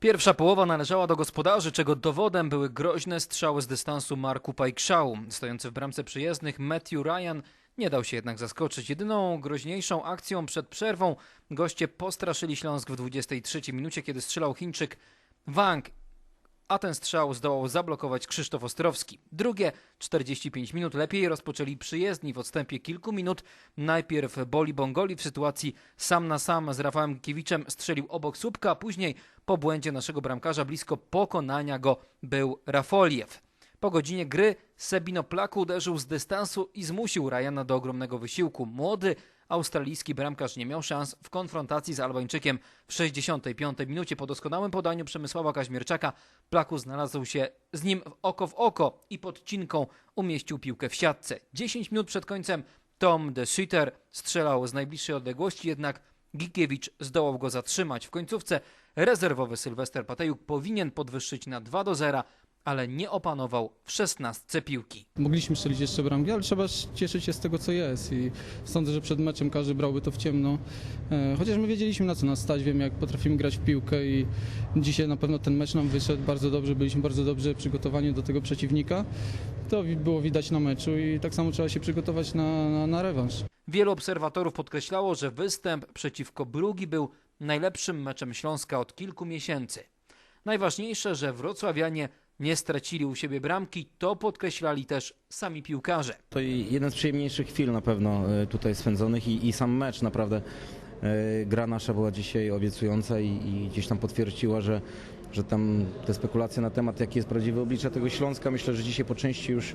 Pierwsza połowa należała do gospodarzy, czego dowodem były groźne strzały z dystansu Marku Pajkszału. Stojący w bramce przyjezdnych Matthew Ryan nie dał się jednak zaskoczyć. Jedyną groźniejszą akcją przed przerwą goście postraszyli Śląsk w 23 minucie, kiedy strzelał Chińczyk Wang, a ten strzał zdołał zablokować Krzysztof Ostrowski. Drugie 45 minut lepiej rozpoczęli przyjezdni w odstępie kilku minut. Najpierw Boli Bongoli w sytuacji sam na sam z Rafałem Gikiewiczem strzelił obok słupka, a później po błędzie naszego bramkarza blisko pokonania go był Rafoliew. Po godzinie gry Sebino Plaku uderzył z dystansu i zmusił Ryana do ogromnego wysiłku. Młody australijski bramkarz nie miał szans w konfrontacji z Albańczykiem w 65 minucie. Po doskonałym podaniu Przemysława Kaźmierczaka Plaku znalazł się z nim w oko w oko i podcinką umieścił piłkę w siatce. 10 minut przed końcem Tom de Sutter strzelał z najbliższej odległości, jednak Gikiewicz zdołał go zatrzymać. W końcówce rezerwowy Sylwester Patejuk powinien podwyższyć na 2 do 0, ale nie opanował w 16 piłki. Mogliśmy strzelić jeszcze bramki, ale trzeba cieszyć się z tego, co jest i sądzę, że przed meczem każdy brałby to w ciemno. E, Chociaż my wiedzieliśmy, na co nas stać, wiemy, jak potrafimy grać w piłkę i dzisiaj na pewno ten mecz nam wyszedł bardzo dobrze, byliśmy bardzo dobrze przygotowani do tego przeciwnika. To było widać na meczu i tak samo trzeba się przygotować na, na, na rewanż. Wielu obserwatorów podkreślało, że występ przeciwko Brugi był najlepszym meczem Śląska od kilku miesięcy. Najważniejsze, że wrocławianie nie stracili u siebie bramki, to podkreślali też sami piłkarze. To jeden z przyjemniejszych chwil na pewno e, tutaj spędzonych i, i sam mecz naprawdę. e, Gra nasza była dzisiaj obiecująca i, i gdzieś tam potwierdziła, że, że tam te spekulacje na temat, jakie jest prawdziwe oblicze tego Śląska, myślę, że dzisiaj po części już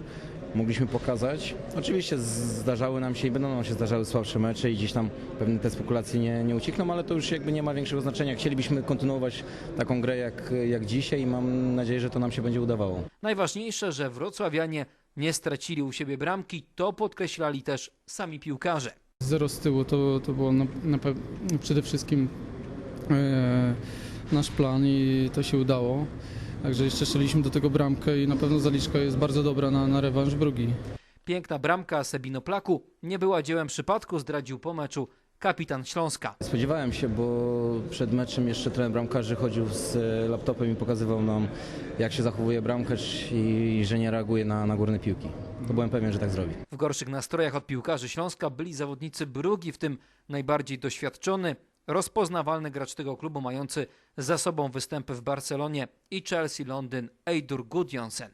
mogliśmy pokazać. Oczywiście zdarzały nam się i będą nam się zdarzały słabsze mecze i gdzieś tam pewnie te spekulacje nie, nie uciekną, ale to już jakby nie ma większego znaczenia. Chcielibyśmy kontynuować taką grę jak, jak dzisiaj i mam nadzieję, że to nam się będzie udawało. Najważniejsze, że wrocławianie nie stracili u siebie bramki, to podkreślali też sami piłkarze. Zero z tyłu to, to było na, na przede wszystkim e, nasz plan i to się udało. Także jeszcze strzeliśmy do tego bramkę i na pewno zaliczka jest bardzo dobra na, na rewanż Brugi. Piękna bramka Sebino Plaku nie była dziełem przypadku, zdradził po meczu kapitan Śląska. Spodziewałem się, bo przed meczem jeszcze trener bramkarzy chodził z e, laptopem i pokazywał nam, jak się zachowuje bramkarz i, i że nie reaguje na, na górne piłki. To byłem pewien, że tak zrobi. W gorszych nastrojach od piłkarzy Śląska byli zawodnicy Brugi, w tym najbardziej doświadczony, rozpoznawalny gracz tego klubu, mający za sobą występy w Barcelonie i Chelsea Londyn, Eidur Gudjonsen.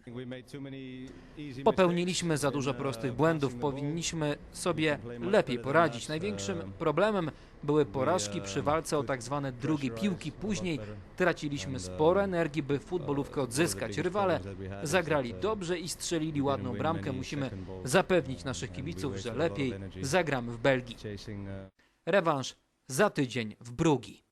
Popełniliśmy za dużo prostych błędów, powinniśmy sobie lepiej poradzić. Największym problemem były porażki przy walce o tak zwane drugie piłki. Później traciliśmy sporo energii, by futbolówkę odzyskać. Rywale zagrali dobrze i strzelili ładną bramkę. Musimy zapewnić naszych kibiców, że lepiej zagramy w Belgii. Rewanż za tydzień w Brugi.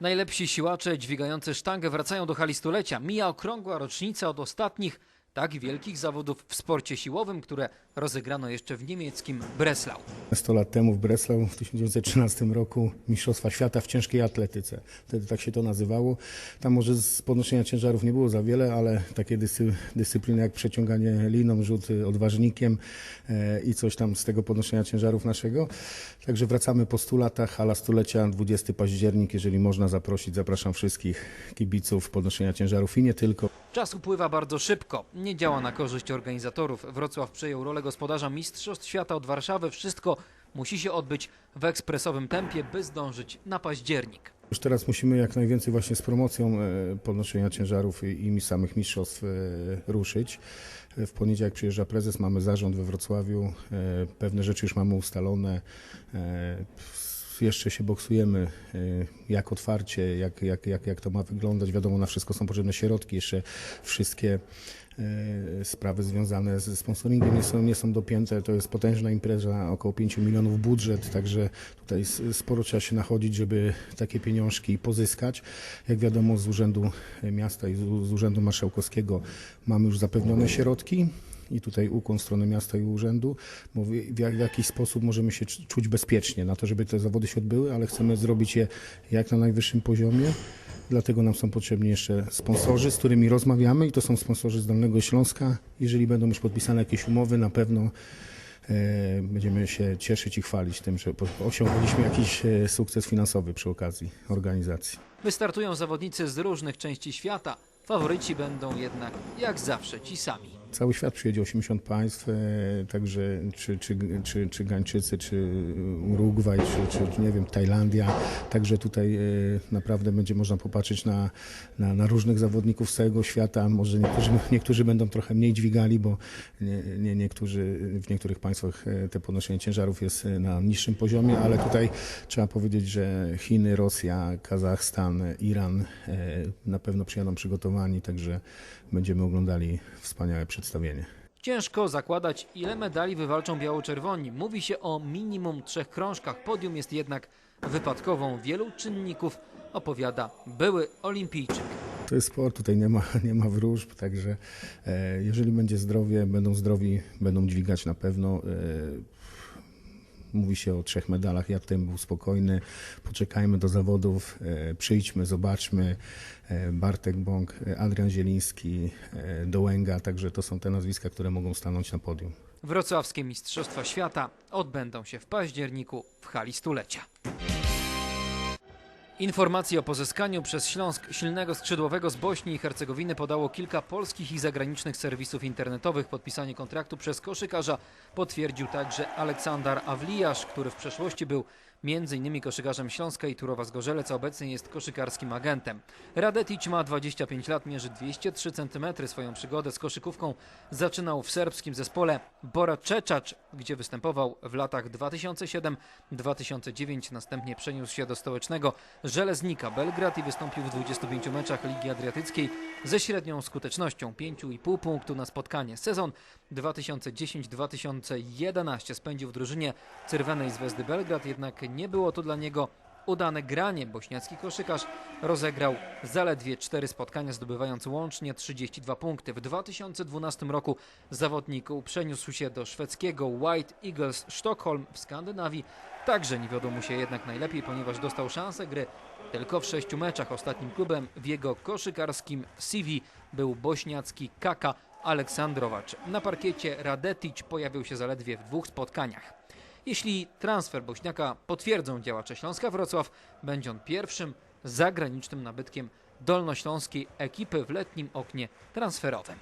Najlepsi siłacze dźwigający sztangę wracają do hali stulecia. Mija okrągła rocznica od ostatnich tak wielkich zawodów w sporcie siłowym, które rozegrano jeszcze w niemieckim Breslau. 100 lat temu w Breslau w 1913 roku Mistrzostwa Świata w ciężkiej atletyce. Wtedy tak się to nazywało. Tam może z podnoszenia ciężarów nie było za wiele, ale takie dyscy, dyscypliny jak przeciąganie liną, rzut odważnikiem e, i coś tam z tego podnoszenia ciężarów naszego. Także wracamy po 100 latach, hala stulecia, 20 październik, jeżeli można zaprosić, zapraszam wszystkich kibiców podnoszenia ciężarów i nie tylko. Czas upływa bardzo szybko. Nie działa na korzyść organizatorów. Wrocław przejął rolę gospodarza Mistrzostw Świata od Warszawy. Wszystko musi się odbyć w ekspresowym tempie, by zdążyć na październik. Już teraz musimy jak najwięcej właśnie z promocją e, podnoszenia ciężarów i, i samych mistrzostw e, ruszyć. E, W poniedziałek przyjeżdża prezes, mamy zarząd we Wrocławiu, pewne rzeczy już mamy ustalone. Jeszcze się boksujemy, jak otwarcie, jak, jak, jak, jak to ma wyglądać. Wiadomo, na wszystko są potrzebne środki, jeszcze wszystkie sprawy związane ze sponsoringiem nie są, nie są dopięte. To jest potężna impreza, około 5 milionów budżet, także tutaj sporo trzeba się nachodzić, żeby takie pieniążki pozyskać. Jak wiadomo z Urzędu Miasta i z, Urzędu Marszałkowskiego mamy już zapewnione środki. I tutaj ukłon w stronę miasta i urzędu, bo w, w, jak- w jakiś sposób możemy się cz- czuć bezpiecznie na to, żeby te zawody się odbyły, ale chcemy zrobić je jak na najwyższym poziomie. Dlatego nam są potrzebni jeszcze sponsorzy, z którymi rozmawiamy i to są sponsorzy z Dolnego Śląska. Jeżeli będą już podpisane jakieś umowy, na pewno e, będziemy się cieszyć i chwalić tym, że osiągnęliśmy jakiś e, sukces finansowy przy okazji organizacji. Wystartują zawodnicy z różnych części świata. Faworyci będą jednak, jak zawsze, ci sami. Cały świat przyjedzie 80 państw, e, także czy, czy, czy, czy Gańczycy, czy Urugwaj, czy, czy nie wiem, Tajlandia. Także tutaj e, naprawdę będzie można popatrzeć na, na, na różnych zawodników z całego świata. Może niektórzy, niektórzy będą trochę mniej dźwigali, bo nie, nie, niektórzy, w niektórych państwach e, te podnoszenie ciężarów jest na niższym poziomie, ale tutaj trzeba powiedzieć, że Chiny, Rosja, Kazachstan, Iran na pewno przyjadą przygotowani, także będziemy oglądali wspaniałe przedstawienie. Ciężko zakładać, ile medali wywalczą biało-czerwoni. Mówi się o minimum trzech krążkach. Podium jest jednak wypadkową wielu czynników, opowiada były olimpijczyk. To jest sport, tutaj nie ma, nie ma wróżb, także e, jeżeli będzie zdrowie, będą zdrowi, będą dźwigać na pewno. E, mówi się o trzech medalach, ja tutaj był spokojny, poczekajmy do zawodów, e, przyjdźmy, zobaczmy. E, Bartek Bąk, e, Adrian Zieliński, Dołęga, także to są te nazwiska, które mogą stanąć na podium. Wrocławskie Mistrzostwa Świata odbędą się w październiku w hali stulecia. Informacje o pozyskaniu przez Śląsk silnego skrzydłowego z Bośni i Hercegowiny podało kilka polskich i zagranicznych serwisów internetowych. Podpisanie kontraktu przez koszykarza potwierdził także Aleksander Awlijasz, który w przeszłości był m.in. koszykarzem Śląska i Turowa Zgorzelec, a obecnie jest koszykarskim agentem. Radetic ma 25 lat, mierzy 203 cm. Swoją przygodę z koszykówką zaczynał w serbskim zespole Bora Czeczacz, gdzie występował w latach 2007-2009. Następnie przeniósł się do stołecznego Żeleznika Belgrad i wystąpił w 25 meczach Ligi Adriatyckiej ze średnią skutecznością 5,5 punktu na spotkanie. Sezon 2010-2011 spędził w drużynie Czerwonej Zvezdy Belgrad, jednak nie było to dla niego udane granie. Bośniacki koszykarz rozegrał zaledwie 4 spotkania, zdobywając łącznie 32 punkty. W 2012 roku zawodnik przeniósł się do szwedzkiego White Eagles Sztokholm w Skandynawii. Także nie wiodło mu się jednak najlepiej, ponieważ dostał szansę gry tylko w sześciu meczach. Ostatnim klubem w jego koszykarskim CV był bośniacki Kaka Aleksandrowacz. Na parkiecie Radetic pojawił się zaledwie w dwóch spotkaniach. Jeśli transfer Bośniaka potwierdzą działacze Śląska Wrocław, będzie on pierwszym zagranicznym nabytkiem dolnośląskiej ekipy w letnim oknie transferowym.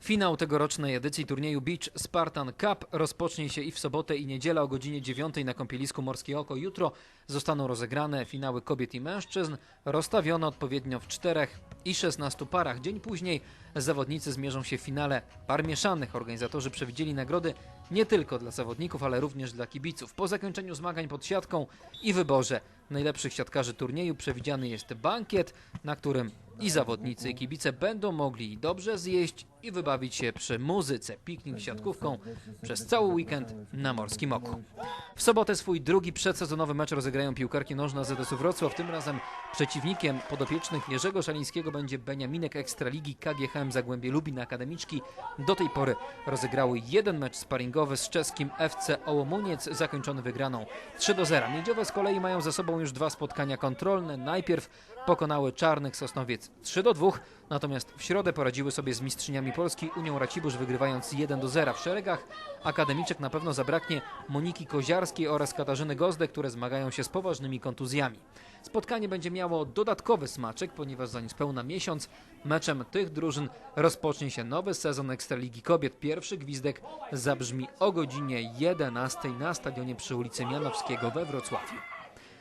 Finał tegorocznej edycji turnieju Beach Spartan Cup rozpocznie się i w sobotę i niedzielę o godzinie 9 na kąpielisku Morskie Oko. Jutro zostaną rozegrane finały kobiet i mężczyzn, rozstawione odpowiednio w 4 i 16 parach. Dzień później zawodnicy zmierzą się w finale par mieszanych. Organizatorzy przewidzieli nagrody nie tylko dla zawodników, ale również dla kibiców. Po zakończeniu zmagań pod siatką i wyborze najlepszych siatkarzy turnieju przewidziany jest bankiet, na którym i zawodnicy, i kibice będą mogli dobrze zjeść i wybawić się przy muzyce, piknik siatkówką przez cały weekend na Morskim Oku. W sobotę swój drugi przedsezonowy mecz rozegrają piłkarki nożne ZS-u Wrocław. Tym razem przeciwnikiem podopiecznych Jerzego Szalińskiego będzie Beniaminek Ekstraligi KGHM Zagłębie Lubin Akademiczki. Do tej pory rozegrały jeden mecz sparingowy z czeskim FC Ołomuniec, zakończony wygraną 3 do 0. Miedziowe z kolei mają za sobą już dwa spotkania kontrolne. Najpierw pokonały Czarnych Sosnowiec 3 do 2, natomiast w środę poradziły sobie z mistrzyniami Polski Unią Racibórz wygrywając 1 do 0. W szeregach akademiczek na pewno zabraknie Moniki Koziarskiej oraz Katarzyny Gozdę, które zmagają się z poważnymi kontuzjami. Spotkanie będzie miało dodatkowy smaczek, ponieważ za niespełna miesiąc meczem tych drużyn rozpocznie się nowy sezon Ekstraligi Kobiet. Pierwszy gwizdek zabrzmi o godzinie 11 na stadionie przy ulicy Mianowskiego we Wrocławiu.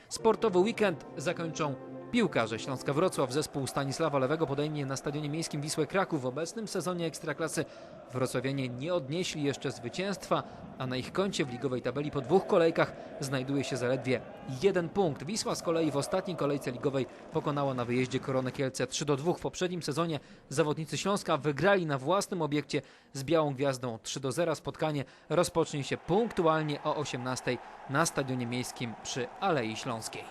Sportowy weekend zakończą piłkarze Śląska Wrocław. Zespół Stanisława Lewego podejmie na stadionie miejskim Wisłę Kraków. W obecnym sezonie Ekstraklasy wrocławianie nie odnieśli jeszcze zwycięstwa, a na ich koncie w ligowej tabeli po dwóch kolejkach znajduje się zaledwie jeden punkt. Wisła z kolei w ostatniej kolejce ligowej pokonała na wyjeździe Koronę Kielce 3 do 2. W poprzednim sezonie zawodnicy Śląska wygrali na własnym obiekcie z Białą Gwiazdą 3 do 0. Spotkanie rozpocznie się punktualnie o 18 na stadionie miejskim przy Alei Śląskiej.